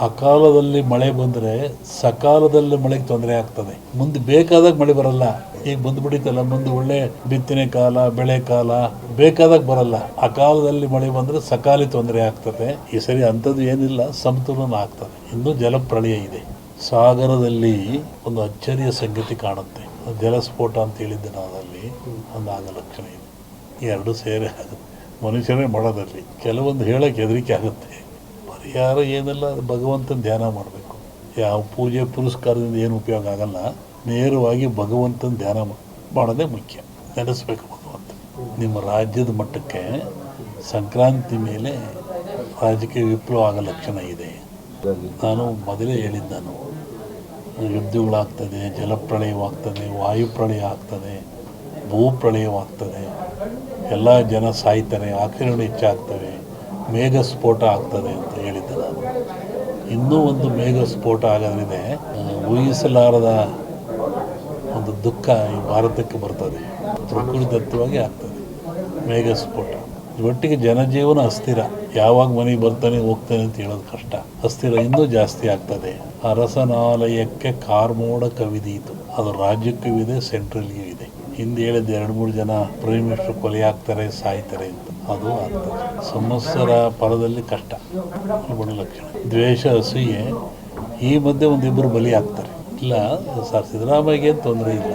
ಅಕಾಲದಲ್ಲಿ ಮಳೆ ಬಂದರೆ ಸಕಾಲದಲ್ಲಿ ಮಳೆಗೆ ತೊಂದರೆ ಆಗ್ತದೆ. ಮುಂದೆ ಬೇಕಾದಾಗ ಮಳೆ ಬರಲ್ಲ. ಈಗ ಬಂದ್ಬಿಟ್ಟಿತ್ತಲ್ಲ ಮುಂದೆ ಒಳ್ಳೆ ಬಿತ್ತನೆ ಕಾಲ, ಬೆಳೆ ಕಾಲ ಬೇಕಾದಾಗ ಬರಲ್ಲ. ಅಕಾಲದಲ್ಲಿ ಮಳೆ ಬಂದರೆ ಸಕಾಲಿ ತೊಂದರೆ ಆಗ್ತದೆ. ಈ ಸರಿ ಅಂಥದ್ದು ಏನಿಲ್ಲ, ಸಮತೋಲನ ಆಗ್ತದೆ. ಇನ್ನು ಜಲಪ್ರಳಯ ಇದೆ. ಸಾಗರದಲ್ಲಿ ಒಂದು ಅಚ್ಚರಿಯ ಸಂಗತಿ ಕಾಣುತ್ತೆ. ಜಲಸ್ಫೋಟ ಅಂತ ಹೇಳಿದ್ದೆ ನಾನು ಅಲ್ಲಿ. ಒಂದು ಲಕ್ಷಣ ಇದೆ. ಎರಡು ಸೇರಿ ಆಗುತ್ತೆ. ಮನುಷ್ಯರೇ ಮಾಡೋದಲ್ಲಿ. ಕೆಲವೊಂದು ಹೇಳಕ್ಕೆ ಹೆದರಿಕೆ ಆಗುತ್ತೆ. ಪರಿಹಾರ ಏನೆಲ್ಲ ಭಗವಂತನ ಧ್ಯಾನ ಮಾಡಬೇಕು, ಯಾವ ಪೂಜೆ ಪುರಸ್ಕಾರದಿಂದ ಏನು ಉಪಯೋಗ ಆಗಲ್ಲ, ನೇರವಾಗಿ ಭಗವಂತನ ಧ್ಯಾನ ಮಾಡೋದೇ ಮುಖ್ಯ. ನೆನೆಸ್ಬೇಕು ಭಗವಂತ. ನಿಮ್ಮ ರಾಜ್ಯದ ಮಟ್ಟಕ್ಕೆ ಸಂಕ್ರಾಂತಿ ಮೇಲೆ ರಾಜಕೀಯ ವಿಪ್ಲವ ಆಗೋ ಲಕ್ಷಣ ಇದೆ. ನಾನು ಮೊದಲೇ ಹೇಳಿದ್ದ ನಾನು ಯುದ್ಧಗಳಾಗ್ತದೆ, ಜಲಪ್ರಳಯವಾಗ್ತದೆ, ವಾಯುಪ್ರಳಯ ಆಗ್ತದೆ, ಭೂಪ್ರಳಯವಾಗ್ತದೆ, ಎಲ್ಲ ಜನ ಸಾಯ್ತಾರೆ ಆಕ್ರಮಣ ಹೆಚ್ಚಾಗ್ತವೆ ಮೇಘ ಸ್ಫೋಟ ಆಗ್ತದೆ ಅಂತ ಹೇಳಿದ್ದೆ ನಾನು. ಇನ್ನೂ ಒಂದು ಮೇಘ ಸ್ಫೋಟ ಆಗೋದ್ರಿಂದ ಊಹಿಸಲಾರದ ಒಂದು ದುಃಖ ಈ ಭಾರತಕ್ಕೆ ಬರ್ತದೆ. ಪ್ರಕೃತಿದತ್ತವಾಗಿ ಆಗ್ತದೆ. ಮೇಘ ಸ್ಫೋಟ ಒಟ್ಟಿಗೆ ಜನಜೀವನ ಅಸ್ಥಿರ. ಯಾವಾಗ ಮನೆಗೆ ಬರ್ತಾನೆ, ಹೋಗ್ತಾನೆ ಅಂತ ಹೇಳೋದು ಕಷ್ಟ. ಅಸ್ಥಿರ ಇನ್ನೂ ಜಾಸ್ತಿ ಆಗ್ತದೆ. ಅರಸನಾಲಯಕ್ಕೆ ಕಾರ್ಮೋಡ ಕವಿದೀತು. ಅದು ರಾಜ್ಯಕ್ಕೂ ಇದೆ ಸೆಂಟ್ರಲ್ಗೂ ಇದೆ. ಹಿಂದೆ ಹೇಳಿದ ಎರಡು ಮೂರು ಜನ ಪ್ರೈಮ್ ಮಿನಿಸ್ಟರ್ ಕೊಲೆ ಆಗ್ತಾರೆ, ಸಾಯ್ತಾರೆ ಅಂತ. ಅದು ಆಗ್ತದೆ ಸಮಸ್ಯರ ಪರದಲ್ಲಿ ಕಷ್ಟ. ಗುಣಲಕ್ಷಣ ದ್ವೇಷ, ಅಸೂಯೆ, ಈ ಮಧ್ಯೆ ಒಂದಿಬ್ಬರು ಬಲಿ ಆಗ್ತಾರೆ. ಇಲ್ಲ, ಸರ್ ಸಿದ್ದರಾಮಯ್ಯಗೆ ತೊಂದರೆ ಇಲ್ಲ.